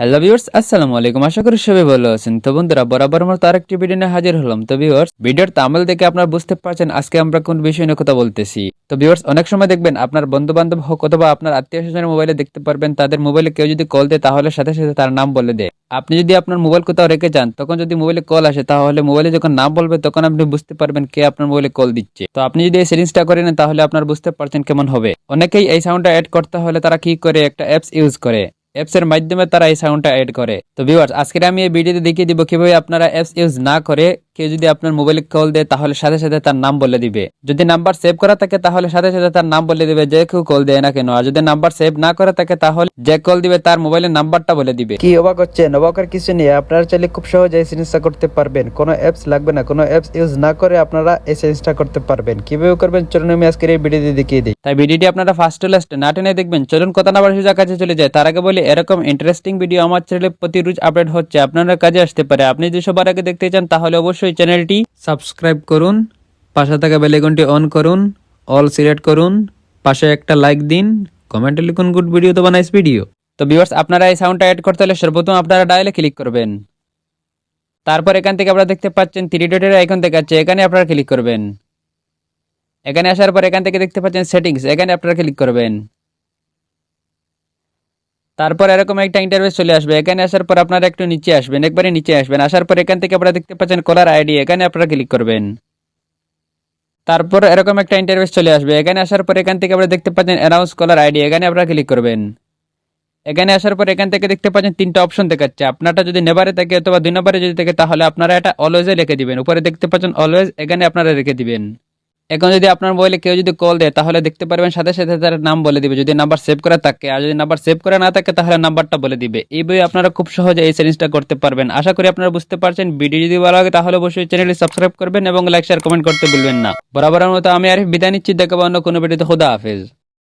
Hello viewers আসসালামু আলাইকুম আশা করি সবাই ভালো আছেন। তো বন্ধুরা, বরাবর মতো আরেকটি ভিডিও নিয়ে হাজির হলাম। তো ভিউয়ার্স ভিডিওর তামিল দেখে আপনারা বুঝতে পারছেন আজকে আমরা কোন বিষয় নিয়ে কথা বলতেছি। তো ভিউয়ার্স অনেক সময় দেখবেন আপনার বন্ধু বান্ধব হোক অথবা আপনার আত্মীয় স্বজনের মোবাইলে দেখতে পারবেন, তাদের মোবাইলে কেউ যদি কল দেয়, তাহলে সাথে সাথে তার নাম বলে দেয়। আপনি যদি আপনার মোবাইল কোথাও রেখে যান, তখন যদি মোবাইলে কল আসে, তাহলে মোবাইলে যখন নাম বলবে, তখন আপনি বুঝতে পারবেন কে আপনার মোবাইলে কল দিচ্ছে। তো আপনি যদি এই সেটিংসটা করে নেন, তাহলে আপনার বুঝতে পারছেন কেমন হবে। অনেকেই এই সাউন্ডটা অ্যাড করতে হলে তারা কি করে, একটা অ্যাপস ইউজ করে। অ্যাপস এর মাধ্যমে তারা এই সাউন্ডটা অ্যাড করে। তো ভিউয়ার্স আজকে আমি এই ভিডিওতে দেখিয়ে দিব কীভাবে আপনারা অ্যাপস ইউজ না করে কেউ যদি আপনার মোবাইলে কল দেয় তাহলে সাথে সাথে তার নাম বলে দিবে। যদি নাম্বার সেভ করা থাকে তাহলে সাথে সাথে তার নাম বলে দিবে যে কেউ কল দেয় না কেন। আর যদি নাম্বার সেভ না করা থাকে তাহলে যে কল দিবে তার মোবাইলের নাম্বারটা বলে দিবে। কি অবাক হচ্ছেন অবাকের কিছু নেই। আপনারা চাইলে খুব সহজে এই জিনিসটা করতে পারবেন। কোনো অ্যাপস লাগবে না। কোনো অ্যাপস ইউজ না করে আপনারা এই জিনিসটা করতে পারবেন। কীভাবে করবেন? চলুন আমি আজকের এই ভিডিওতে দেখিয়ে দিই। তাই ভিডিওটি আপনারা ফার্স্ট টু লাস্ট না টেনে দেখবেন। চলুন কথা না বাড়ি কাছে চলে যায় তার আগে বলি এরকম ইন্টারেস্টিং ভিডিও আমার চ্যানেলে প্রতি রোজ আপডেট হচ্ছে। আপনারা কাজে আসতে পারে। আপনি যদি সবার আগে দেখতে চান তাহলে অবশ্যই চ্যানেলটি সাবস্ক্রাইব করুন, পাশে থাকা বেলাইকনটি অন করুন, অল সিলেক্ট করুন, পাশে একটা লাইক দিন, কমেন্টে লিখুন গুড ভিডিও তো বানাইস ভিডিও। তো ভিউয়ার্স আপনারা এই সাউন্ডটা অ্যাড করতে হলে সর্বপ্রথম আপনারা ডায়ালে ক্লিক করবেন। তারপর এখান থেকে আপনারা দেখতে পাচ্ছেন থ্রি ডটের আইকন দেখাচ্ছে, এখানে আপনারা ক্লিক করবেন। এখানে আসার পর এখান থেকে দেখতে পাচ্ছেন সেটিংস এখানে আপনারা ক্লিক করবেন। তারপর এরকম একটা ইন্টারভেস চলে আসবে। এখানে আসার পর আপনারা একটু নিচে আসবেন, একবারে নিচে আসবেন। আসার পর এখান থেকে আপনারা দেখতে পাচ্ছেন কলার আইডি এখানে আপনারা ক্লিক করবেন। তারপর এরকম একটা ইন্টারভেস চলে আসবে। এখানে আসার পর এখান থেকে আপনারা দেখতে পাচ্ছেন অ্যানাউন্স কলার আইডি এখানে আপনারা ক্লিক করবেন। এখানে আসার পর এখান থেকে দেখতে পাচ্ছেন তিনটা অপশন দেখাচ্ছে। আপনারটা যদি নেবারে থাকে অথবা দুই নম্বরে যদি থাকে, তাহলে আপনারা এটা অলওয়েজে রেখে দিবেন। উপরে দেখতে পাচ্ছেন অলওয়েজ এখানে আপনারা রেখে দিবেন। এখন যদি আপনার মোবাইলে কেউ যদি কল দেয়, তাহলে দেখতে পারবেন সাথে সাথে তার নাম বলে দিবে। যদি নাম্বার সেভ করা থাকে, আর যদি নাম্বার সেভ করা না থাকে, তাহলে নাম্বারটা বলে দিবে। এইভাবে আপনারা খুব সহজে এই সেটিংসটা করতে পারবেন। আশা করি আপনারা বুঝতে পারছেন। ভিডিও যদি ভালো লাগে, তাহলে অবশ্যই চ্যানেলটি সাবস্ক্রাইব করবেন এবং লাইক শেয়ার কমেন্ট করতে ভুলবেন না। বরাবরের মতো আমি আরিফ, বিদায় নিচ্ছি। দেখাবো অন্য কোনো ভিডিওতে। খুদা হাফেজ।